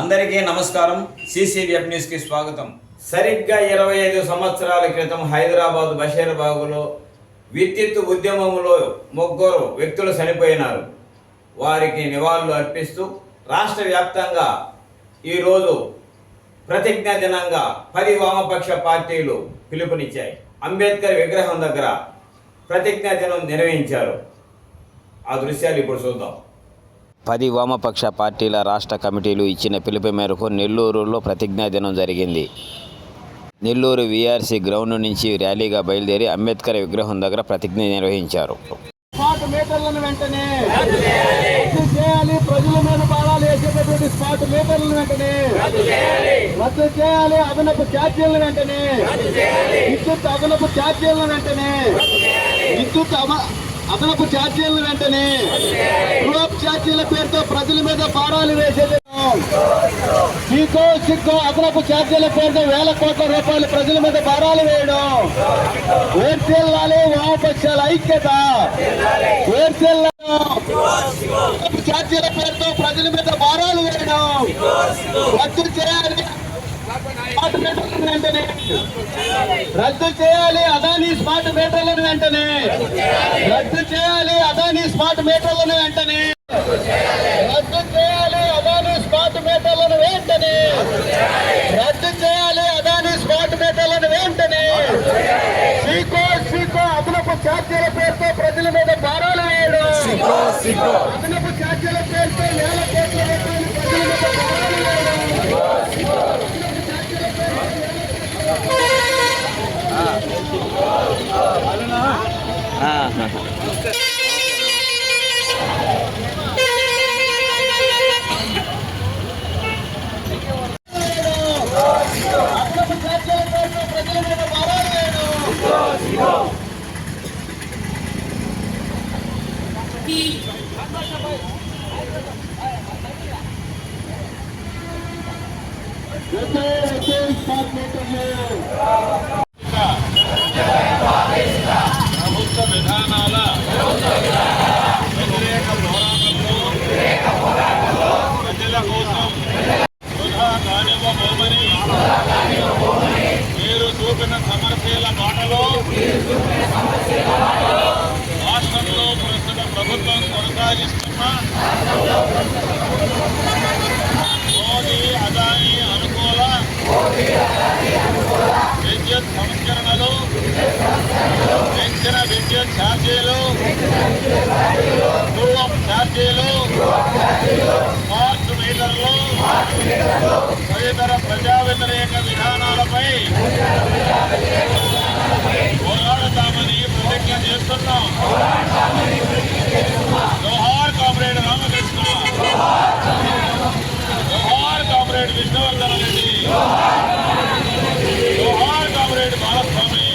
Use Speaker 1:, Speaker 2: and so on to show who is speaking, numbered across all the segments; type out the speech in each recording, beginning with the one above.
Speaker 1: అందరికీ నమస్కారం. సిసిబిఎఫ్ న్యూస్కి స్వాగతం. సరిగ్గా ఇరవై ఐదు సంవత్సరాల క్రితం హైదరాబాద్ బషీర్బాగులో విద్యుత్ ఉద్యమంలో ముగ్గురు వ్యక్తులు చనిపోయినారు. వారికి నివాళులు అర్పిస్తూ రాష్ట్ర వ్యాప్తంగా ఈరోజు ప్రతిజ్ఞా దినంగా పది వామపక్ష పార్టీలు పిలుపునిచ్చాయి. అంబేద్కర్ విగ్రహం దగ్గర ప్రతిజ్ఞా దినం నిర్వహించారు. ఆ దృశ్యాలు ఇప్పుడు చూద్దాం.
Speaker 2: పది వామపక్ష పార్టీల రాష్ట్ర కమిటీలు ఇచ్చిన పిలుపు మేరకు నెల్లూరులో ప్రతిజ్ఞా దినం జరిగింది. నెల్లూరు వీఆర్సీ గ్రౌండ్ నుంచి ర్యాలీగా బయలుదేరి అంబేద్కర్ విగ్రహం దగ్గర ప్రతిజ్ఞ నిర్వహించారు.
Speaker 3: స్పాట్ మీటర్లను వెంటనే రద్దు చేయాలి. ప్రజల మీద భారాలు వేసేటటువంటి స్పాట్ మీటర్లను వెంటనే రద్దు చేయాలి. అదనపు ఛార్జీలను వెంటనే విద్యుత్ అదనపు ఛార్జీలను వెంటనే విద్యుత్ అదనపు ఛార్జీలు వెంటనే. గ్రూప్ ఛార్జీల పేరుతో ప్రజల మీద భారాలు వేసేది సిగ్గో సిగ్గో అదనపు ఛార్జీల పేరుతో వేల కోట్ల రూపాయలు ప్రజల మీద భారాలు వేయడం. వేర్చెల్లాలి వామపక్షాల ఐక్యత. వేర్చెల్లాలి ఛార్జీల పేరుతో ప్రజల మీద భారాలు వేయడం. రద్దు చేయాలి. వెంటనే. రద్దు చేయాలి. అదానీ స్మార్ట్ మీటర్లను వెంటనే. చేయాలి అదానీ స్మార్ట్ మీటర్లను వెంటనే. రద్దు చేయాలి అదానీ స్మార్ట్ మీటర్లను వెంటనే. రద్దు చేయాలి అదానీ స్మార్ట్ మీటర్లను వెంటనే. సీకో సీకో అదనపు ఛార్జీల పేరుతో ప్రజల మీద భారాలు వేయడం. అదనపు ఛార్జీల పేరుతో వేల కోట్ల రూపాయలు ప్రజల మీద భారాలు వేయడం. అదనపు ఛార్జీల పేరుతో ప్రజల మీద భారాలు వేయడం రద్దు రద్దు స్మార్ట్ మీటర్లు
Speaker 4: ప్రభుత్వ విధానాల వ్యతిరేక పోరాటంలో ప్రజల కోసం వృధా కానివ్వబోమని మీరు చూపిన సమరశీల బాటలో రాష్ట్రంలో ప్రస్తుత ప్రభుత్వం కొనసాగిస్తున్న మోదీ అదానీ అనుకూల విద్యుత్ సంస్కరణలు పెంచిన విద్యుత్ ఛార్జీలు పూర్వం ఛార్జీలు స్మార్ట్ మీటర్లు తదితర ప్రజా వ్యతిరేక విధానాలపై పోరాడతామని ప్రతిజ్ఞ చేస్తున్నాం జోహార్ కామ్రేడ్ రామకృష్ణ జోహార్ కామ్రేడ్ విష్ణువర్ధన్ రెడ్డి జోహార్ కామ్రేడ్ బాలస్వామి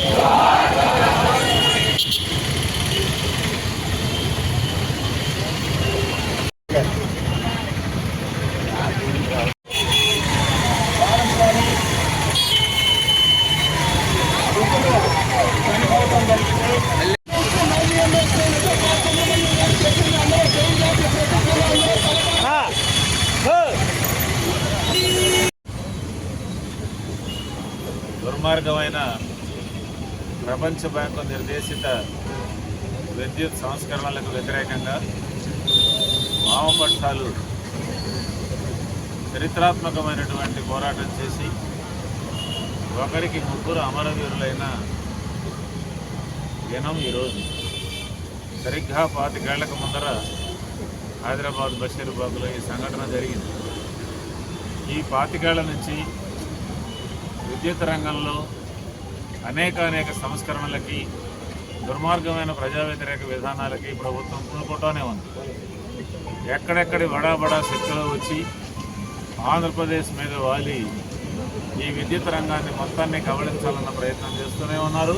Speaker 4: మార్గమైన ప్రపంచ బ్యాంకు నిర్దేశిత విద్యుత్ సంస్కరణలకు వ్యతిరేకంగా వామపక్షాలు చరిత్రాత్మకమైనటువంటి పోరాటం చేసి ఒకరికి ముగ్గురు అమరవీరులైన దినం ఈరోజు. సరిగ్గా పాతికేళ్ళకు ముందర హైదరాబాద్ బషీర్బాగ్లో ఈ సంఘటన జరిగింది. ఈ పాతికేళ్ళ నుంచి విద్యుత్ రంగంలో అనేక అనేక సంస్కరణలకి దుర్మార్గమైన ప్రజా వ్యతిరేక విధానాలకి ప్రభుత్వం పూనుకుంటూనే ఉంది. ఎక్కడెక్కడి బడా బడా శక్తులు వచ్చి ఆంధ్రప్రదేశ్ మీద వాలి ఈ విద్యుత్ రంగాన్ని మొత్తాన్ని కబళించాలన్న ప్రయత్నం చేస్తూనే ఉన్నారు.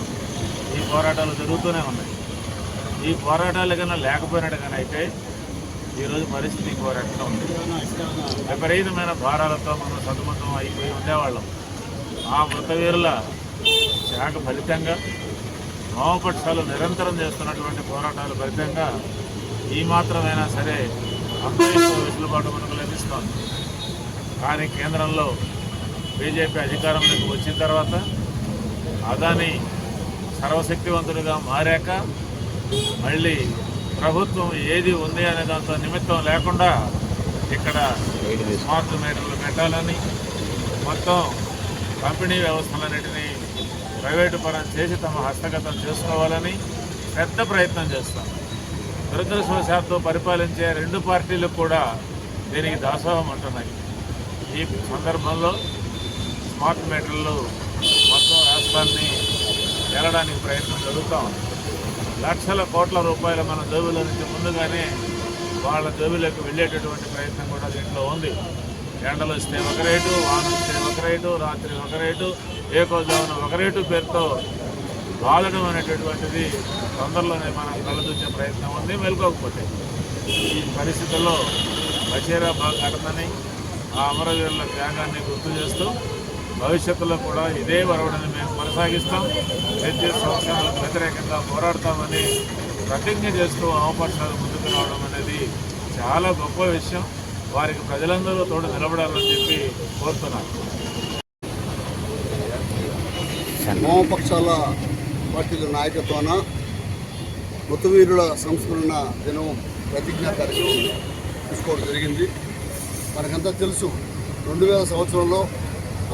Speaker 4: ఈ పోరాటాలు జరుగుతూనే ఉన్నాయి. ఈ పోరాటాలు కన్నా లేకపోయినట్టు కానీ అయితే ఈరోజు పరిస్థితి ఇంకో రకంగా ఉంది. విపరీతమైన భారాలతో మనం సతమతం అయిపోయి ఉండేవాళ్ళం. ఆ మృతవీరుల శాఖ ఫలితంగా వామపక్షాలు నిరంతరం చేస్తున్నటువంటి పోరాటాల ఫలితంగా ఈ మాత్రమైనా సరే అంతరిక్ష వెసులుబాటు మనకు లభిస్తోంది. కానీ కేంద్రంలో బీజేపీ అధికారంలోకి వచ్చిన తర్వాత అదాని సర్వశక్తివంతుడిగా మారాక మళ్ళీ ప్రభుత్వం ఏది ఉంది అనే దాంతో నిమిత్తం లేకుండా ఇక్కడ స్మార్ట్ మీటర్లు పెట్టాలని మొత్తం పంపిణీ వ్యవస్థలన్నిటినీ ప్రైవేటు పరం చేసి తమ హస్తగతం చేసుకోవాలని పెద్ద ప్రయత్నం చేస్తాం. దురదృష్టవశాత్తు పరిపాలించే రెండు పార్టీలు కూడా దీనికి దాసోహం అంటున్నాయి. ఈ సందర్భంలో స్మార్ట్ మీటర్లు మొత్తం రాష్ట్రాన్ని వెళ్ళడానికి ప్రయత్నం జరుగుతాం లక్షల కోట్ల రూపాయలు మన జోబుల నుంచి ముందుగానే వాళ్ళ జోబులకు వెళ్ళేటటువంటి ప్రయత్నం కూడా దీంట్లో ఉంది. ఎండలు వస్తే ఒక రేటు వాన వస్తే ఒక రేటు రాత్రి ఒక రేటు ఏకోజామున ఒక రేటు పేరుతో బాధడం అనేటటువంటిది తొందరలోనే మనం కలదూచే ప్రయత్నం ఉంది మెలుకోకపోతే ఈ పరిస్థితుల్లో బషీరాబాద్ ఘటనని ఆ అమరవీరుల త్యాగాన్ని గుర్తు చేస్తూ భవిష్యత్తులో కూడా ఇదే వరవడని మేము కొనసాగిస్తాం. విద్యుత్ సంస్థలకు వ్యతిరేకంగా పోరాడతామని ప్రతిజ్ఞ చేస్తూ అవపక్షాలు ముందుకు రావడం అనేది చాలా గొప్ప విషయం. వారికి ప్రజలందరూ తోడు నిలబడాలని చెప్పి కోరుతున్నాను.
Speaker 5: వామపక్షాల పార్టీల నాయకత్వాన మృతవీరుల సంస్మరణ దినం ప్రతిజ్ఞా కార్యక్రమం తీసుకోవడం జరిగింది. మనకంతా తెలుసు రెండు వేల సంవత్సరంలో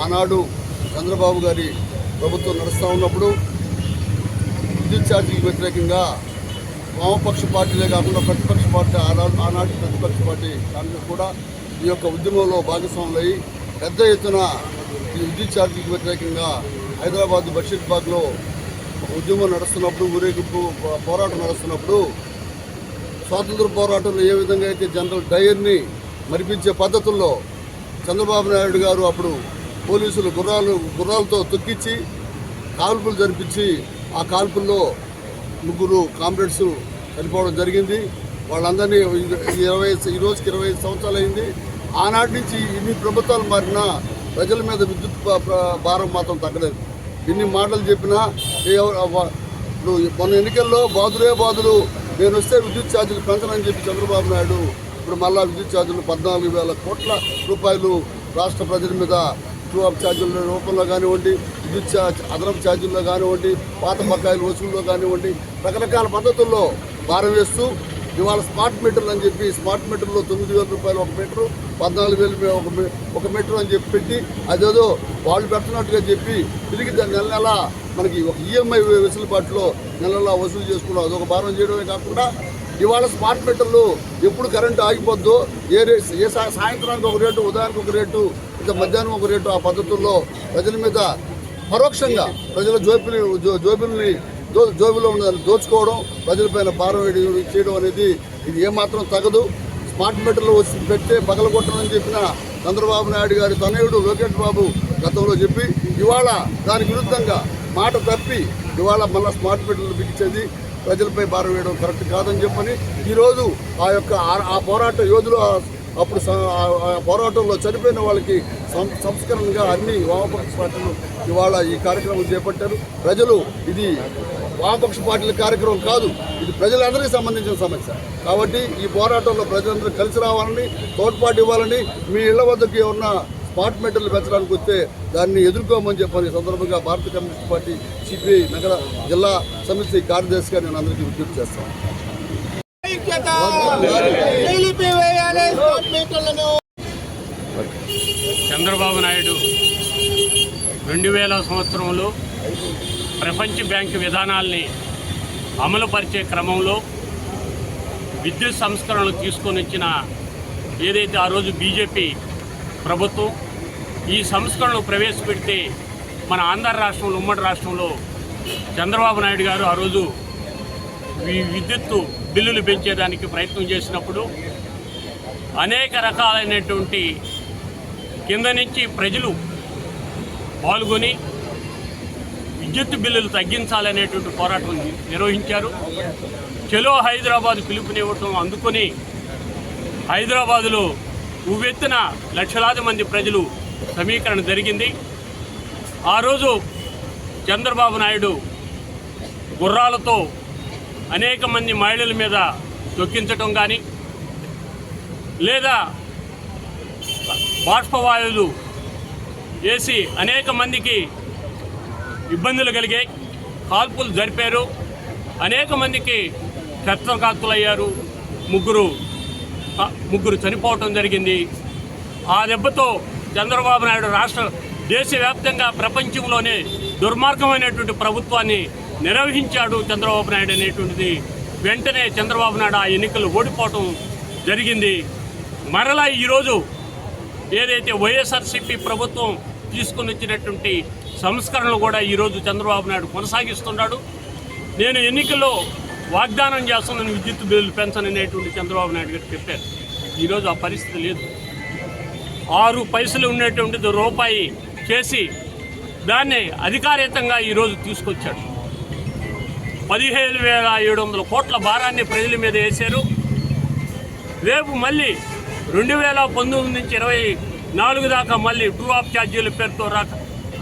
Speaker 5: ఆనాడు చంద్రబాబు గారి ప్రభుత్వం నడుస్తూ ఉన్నప్పుడు విద్యుత్ ఛార్జీలకు వ్యతిరేకంగా వామపక్ష పార్టీలే కాకుండా ప్రతిపక్ష పార్టీ ఆనాడు ఆనాటి ప్రతిపక్ష పార్టీ కాంగ్రెస్ కూడా ఈ యొక్క ఉద్యమంలో భాగస్వాములయ్యి పెద్ద ఎత్తున ఈ విద్యుత్ ఛార్జీకి వ్యతిరేకంగా హైదరాబాద్ బషీర్బాగ్లో ఒక ఉద్యమం నడుస్తున్నప్పుడు ఊరేగింపు పోరాటం నడుస్తున్నప్పుడు స్వాతంత్ర పోరాటంలో ఏ విధంగా అయితే జనరల్ డయర్ని మరిపించే పద్ధతుల్లో చంద్రబాబు నాయుడు గారు అప్పుడు పోలీసులు గుర్రాలు గుర్రాలతో తొక్కించి కాల్పులు జరిపించి ఆ కాల్పుల్లో ముగ్గురు కామ్రేడ్స్ చనిపోవడం జరిగింది. వాళ్ళందరినీ ఇరవై ఈ రోజుకి ఇరవై ఐదు సంవత్సరాలు అయింది ఆనాటి నుంచి ఇన్ని ప్రభుత్వాలు మారినా ప్రజల మీద విద్యుత్ భారం మాత్రం తగ్గలేదు. ఇన్ని మాటలు చెప్పినా ఇప్పుడు మొన్న ఎన్నికల్లో బాదురే బాదులు నేను వస్తే విద్యుత్ ఛార్జీలు పెంచనని చెప్పి చంద్రబాబు నాయుడు ఇప్పుడు మళ్ళా విద్యుత్ ఛార్జీలు పద్నాలుగు వేల కోట్ల రూపాయలు రాష్ట్ర ప్రజల మీద ట్రూ అప్ ఛార్జీల రూపంలో కానివ్వండి విద్యుత్ ఛార్జ్ అదనపు ఛార్జీల్లో కానివ్వండి పాత బకాయిల వసూల్లో కానివ్వండి రకరకాల పద్ధతుల్లో భారం వేస్తూ ఇవాళ స్మార్ట్ మీటర్లు అని చెప్పి స్మార్ట్ మీటర్లో తొమ్మిది వేల రూపాయలు ఒక మీటరు పద్నాలుగు వేలు ఒక ఒక మీటర్ అని చెప్పి పెట్టి అదేదో వాళ్ళు పెడుతున్నట్టుగా చెప్పి తిరిగి నెల నెల మనకి ఒక ఈఎంఐ వెసులుబాటులో నెల నెల వసూలు చేసుకున్నాం. అదొక భారం చేయడమే కాకుండా ఇవాళ స్మార్ట్ మీటర్లు ఎప్పుడు కరెంటు ఆగిపోద్దో ఏ ఏ సాయంత్రానికి ఒక రేటు ఉదయానికి ఒక రేటు ఇంకా మధ్యాహ్నం ఒక రేటు ఆ పద్ధతుల్లో ప్రజల మీద పరోక్షంగా ప్రజల జోబుని జోబిల్ని దో జోబిలో ఉన్న దోచుకోవడం ప్రజలపైన భారం వేయడం- చేయడం అనేది ఇది ఏమాత్రం తగదు. స్మార్ట్ మీటర్లు వచ్చి పెడితే పగలగొట్టడం చెప్పిన చంద్రబాబు నాయుడు గారి తనయుడు లోకేష్ బాబు గతంలో చెప్పి ఇవాళ దానికి విరుద్ధంగా మాట తప్పి ఇవాళ మళ్ళీ స్మార్ట్ మీటర్లు బిగించేది ప్రజలపై భారం వేయడం కరెక్ట్ కాదని చెప్పని ఈరోజు ఆ యొక్క ఆ- పోరాట యోధులు అప్పుడు ఆ- పోరాటంలో చనిపోయిన వాళ్ళకి సం- సంస్కరణగా అన్ని వామపక్ష పార్టీలు ఇవాళ ఈ కార్యక్రమం చేపట్టారు. ప్రజలు ఇది వామపక్ష పార్టీల కార్యక్రమం కాదు. ఇది ప్రజలందరికీ సంబంధించిన సమస్య. కాబట్టి ఈ పోరాటంలో ప్రజలందరూ కలిసి రావాలని తోడ్పాటు ఇవ్వాలని మీ ఇళ్ళ వద్దకి ఉన్న స్పాట్ మీటర్లు పెంచడానికి వస్తే దాన్ని ఎదుర్కోమని చెప్పని ఈ సందర్భంగా భారత కమ్యూనిస్ట్ పార్టీ సిపిఐ నగర జిల్లా సమితి కార్యదర్శిగా నేను అందరికీ విజ్ఞప్తి చేస్తాను.
Speaker 6: చంద్రబాబు నాయుడు రెండు వేల సంవత్సరంలో ప్రపంచ బ్యాంకు విధానాల్ని అమలుపరిచే క్రమంలో విద్యుత్ సంస్కరణలు తీసుకొని వచ్చిన ఏదైతే ఆ రోజు బీజేపీ ప్రభుత్వం ఈ సంస్కరణలు ప్రవేశపెడితే మన ఆంధ్ర రాష్ట్రంలో ఉమ్మడి రాష్ట్రంలో చంద్రబాబు నాయుడు గారు ఆ రోజు ఈ విద్యుత్తు బిల్లులు పెంచేదానికి ప్రయత్నం చేసినప్పుడు అనేక రకాలైనటువంటి కింద నుంచి ప్రజలు పాల్గొని విద్యుత్ బిల్లులు తగ్గించాలనేటువంటి పోరాటం నిర్వహించారు. చెలో హైదరాబాద్ పిలుపునివ్వటం అందుకొని హైదరాబాదులో ఉవ్వెత్తున లక్షలాది మంది ప్రజలు సమీకరణ జరిగింది. ఆ రోజు చంద్రబాబు నాయుడు గుర్రాలతో అనేక మంది మహిళల మీద తొక్కించటం కానీ లేదా బాష్పవాయువులు వేసి అనేక మందికి ఇబ్బందులు కలిగాయి కాల్పులు జరిపారు. అనేక మందికి అయ్యారు ముగ్గురు ముగ్గురు చనిపోవటం జరిగింది. ఆ దెబ్బతో చంద్రబాబు నాయుడు రాష్ట్ర దేశవ్యాప్తంగా ప్రపంచంలోనే దుర్మార్గమైనటువంటి ప్రభుత్వాన్ని నిర్వహించాడు చంద్రబాబు నాయుడు అనేటువంటిది. వెంటనే చంద్రబాబు నాయుడు ఆ ఎన్నికలు ఓడిపోవటం జరిగింది. మరలా ఈరోజు ఏదైతే వైఎస్ఆర్సీపీ ప్రభుత్వం తీసుకుని వచ్చినటువంటి సంస్కరణలు కూడా ఈరోజు చంద్రబాబు నాయుడు కొనసాగిస్తున్నాడు. నేను ఎన్నికల్లో వాగ్దానం చేస్తున్నాను విద్యుత్ బిల్లు పెంచననేటువంటి చంద్రబాబు నాయుడు గారు చెప్పారు. ఈరోజు ఆ పరిస్థితి లేదు. ఆరు పైసలు ఉండేటువంటిది రూపాయి చేసి దాన్ని అధికారితంగా ఈరోజు తీసుకొచ్చాడు. పదిహేను వేల ఏడు వందల కోట్ల భారాన్ని ప్రజల మీద వేశారు. రేపు మళ్ళీ రెండు వేల పంతొమ్మిది నుంచి ఇరవై నాలుగు దాకా మళ్ళీ టూ ఆఫ్ ఛార్జీల పేరుతో రాక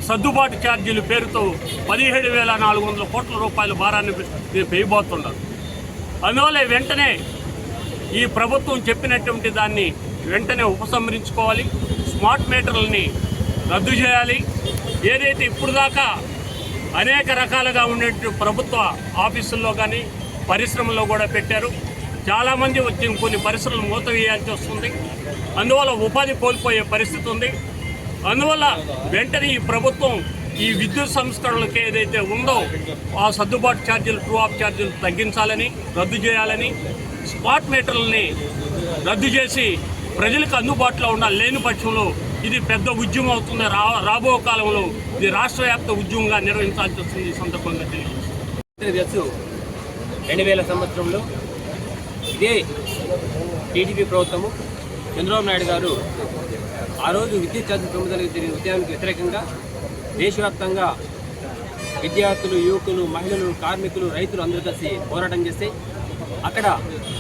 Speaker 6: సర్దుబాటు ఛార్జీల పేరుతో పదిహేడు వేల నాలుగు వందల కోట్ల రూపాయల భారాన్ని మీరు వేయబోతున్నారు అందువల్ల వెంటనే ఈ ప్రభుత్వం చెప్పినటువంటి దాన్ని వెంటనే ఉపసంహరించుకోవాలి. స్మార్ట్ మీటర్లని రద్దు చేయాలి. ఏదైతే ఇప్పుడు దాకా అనేక రకాలుగా ఉండేటువంటి ప్రభుత్వ ఆఫీసుల్లో కానీ పరిశ్రమల్లో కూడా పెట్టారు. చాలామంది వచ్చి కొన్ని పరిశ్రమలు మూత వేయాల్సి వస్తుంది. అందువల్ల ఉపాధి కోల్పోయే పరిస్థితి ఉంది. అందువల్ల వెంటనే ఈ ప్రభుత్వం ఈ విద్యుత్ సంస్కరణలకు ఏదైతే ఉందో ఆ సర్దుబాటు ఛార్జీలు ట్రూ ఆఫ్ ఛార్జీలు తగ్గించాలని రద్దు చేయాలని స్పాట్ మీటర్లని రద్దు చేసి ప్రజలకు అందుబాటులో ఉన్న లేని పక్షంలో ఇది పెద్ద ఉద్యమం అవుతుంది. రా రాబో కాలంలో ఇది రాష్ట్ర వ్యాప్త ఉద్యమంగా నిర్వహించాల్సి వస్తుంది ఈ సందర్భంగా తెలియజేస్తుంది
Speaker 7: తెలుసు రెండు వేల సంవత్సరంలో ఇదే టీడీపీ ప్రభుత్వము చంద్రబాబు నాయుడు గారు ఆ రోజు విద్యుత్ ఛార్జీల పెంపుదలకు జరిగిన ఉద్యమానికి వ్యతిరేకంగా దేశవ్యాప్తంగా విద్యార్థులు యువకులు మహిళలు కార్మికులు రైతులు అందరూ కలిసి పోరాటం చేస్తే అక్కడ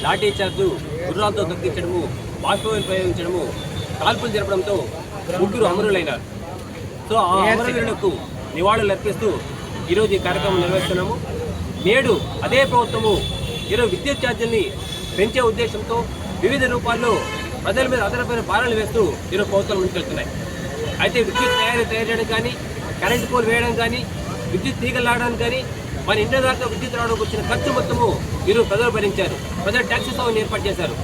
Speaker 7: లాఠీ చార్జు గుర్రాలతో తగ్గించడము బాష్పవాయువులు ప్రయోగించడము కాల్పులు జరపడంతో ముగ్గురు అమరులైనారు. సో ఆ అమరవీరులకు నివాళులు అర్పిస్తూ ఈరోజు ఈ కార్యక్రమం నిర్వహిస్తున్నాము. నేడు అదే ప్రభుత్వము ఈరోజు విద్యుత్ ఛార్జీల్ని పెంచే ఉద్దేశంతో వివిధ రూపాల్లో ప్రజల మీద అదనపైన భారాలు వేస్తూ ఈరోజు ప్రభుత్వం ముందుకెళ్తున్నాయి. అయితే విద్యుత్ తయారీ తయారు చేయడం కానీ కరెంటు పోల్ వేయడం కానీ విద్యుత్ తీగలు రావడం కానీ మన ఇంటి దాకా విద్యుత్ రావడానికి వచ్చిన ఖర్చు మొత్తము ఈరోజు ప్రజలు భరించారు. ప్రజలు ట్యాక్సీ సౌకర్యం ఏర్పాటు చేశారు.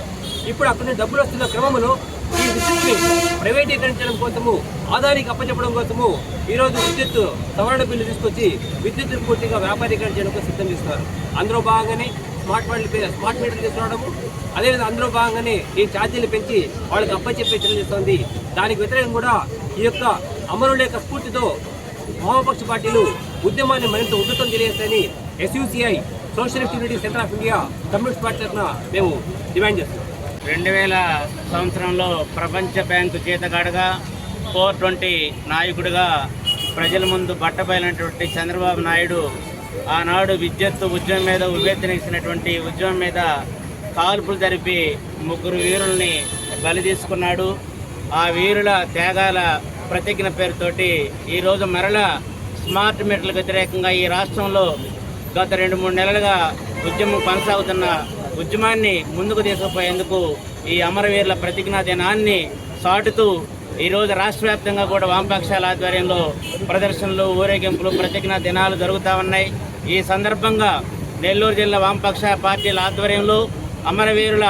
Speaker 7: ఇప్పుడు అక్కడి నుంచి డబ్బులు వస్తున్న క్రమంలో ఈ విద్యుత్ని ప్రైవేటీకరించడం కోసము ఆదాయానికి అప్పచెప్పడం కోసము ఈరోజు విద్యుత్ సవరణ బిల్లు తీసుకొచ్చి విద్యుత్ పూర్తిగా వ్యాపారీకరణ చేయడం కోసం సిద్ధం చేస్తున్నారు. అందులో భాగంగానే స్మార్ట్ మీటర్లు స్మార్ట్ మీటర్లు తీసుకురావడము. అదేవిధంగా అందులో భాగంగానే ఈ ఛార్జీలు పెంచి వాళ్ళకి అప్పచెప్పే చర్యలు చేస్తోంది. దానికి వ్యతిరేకంగా కూడా ఈ యొక్క అమరుల యొక్క స్ఫూర్తితో వామపక్ష పార్టీలు ఉద్యమాన్ని మరింత ఉధృతం తెలియజేస్తాయని SUCI socialist unity centre of India communist party తరఫున మేము డిమాండ్ చేస్తున్నాం.
Speaker 8: రెండు వేల సంవత్సరంలో ప్రపంచ బ్యాంకు చేతగాడుగా ఫోర్ ట్వంటీ నాయకుడిగా ప్రజల ముందు బట్టబయలైనటువంటి చంద్రబాబు నాయుడు ఆనాడు విద్యుత్ ఉద్యమం మీద ఉవ్వెత్తినేసినటువంటి ఉద్యమం మీద కాల్పులు జరిపి ముగ్గురు వీరుల్ని బలి తీసుకున్నాడు. ఆ వీరుల త్యాగాల ప్రతిజ్ఞ పేరుతోటి ఈరోజు మరల స్మార్ట్ మీటర్లకు వ్యతిరేకంగా ఈ రాష్ట్రంలో గత రెండు మూడు నెలలుగా ఉద్యమం కొనసాగుతున్న ఉద్యమాన్ని ముందుకు తీసుకుపోయేందుకు ఈ అమరవీరుల ప్రతిజ్ఞా దినాన్ని సాటుతూ ఈరోజు రాష్ట్ర వ్యాప్తంగా కూడా వామపక్షాల ఆధ్వర్యంలో ప్రదర్శనలు ఊరేగింపులు ప్రతిజ్ఞా దినాలు జరుగుతూ ఉన్నాయి. ఈ సందర్భంగా నెల్లూరు జిల్లా వామపక్ష పార్టీల ఆధ్వర్యంలో అమరవీరుల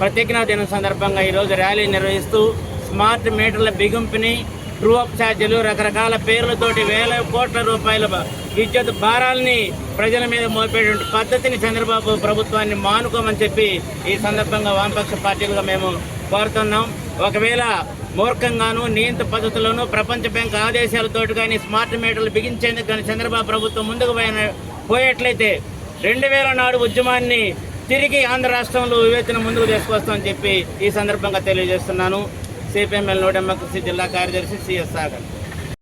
Speaker 8: ప్రతిజ్ఞా దినం సందర్భంగా ఈరోజు ర్యాలీ నిర్వహిస్తూ స్మార్ట్ మీటర్ల బిగింపుని ట్రూ అప్ ఛార్జీలు రకరకాల పేర్లతోటి వేల కోట్ల రూపాయల విద్యుత్ భారాల్ని ప్రజల మీద మోపేటువంటి పద్ధతిని చంద్రబాబు ప్రభుత్వాన్ని మానుకోమని చెప్పి ఈ సందర్భంగా వామపక్ష పార్టీలుగా మేము కోరుతున్నాం. ఒకవేళ మూర్ఖంగాను నియంత్ర పద్ధతులను ప్రపంచ బ్యాంక్ ఆదేశాలతోటి కానీ స్మార్ట్ మీటర్లు బిగించేందుకు కానీ చంద్రబాబు ప్రభుత్వం ముందుకు పోయిన పోయేట్లయితే రెండు వేల నాడు ఉద్యమాన్ని తిరిగి ఆంధ్ర రాష్ట్రంలో వివేచన ముందుకు తీసుకొస్తామని చెప్పి ఈ సందర్భంగా తెలియజేస్తున్నాను. సిపిఎంఎల్ నో డెమోక్రసీ జిల్లా కార్యదర్శి సిఎస్ సాగర్.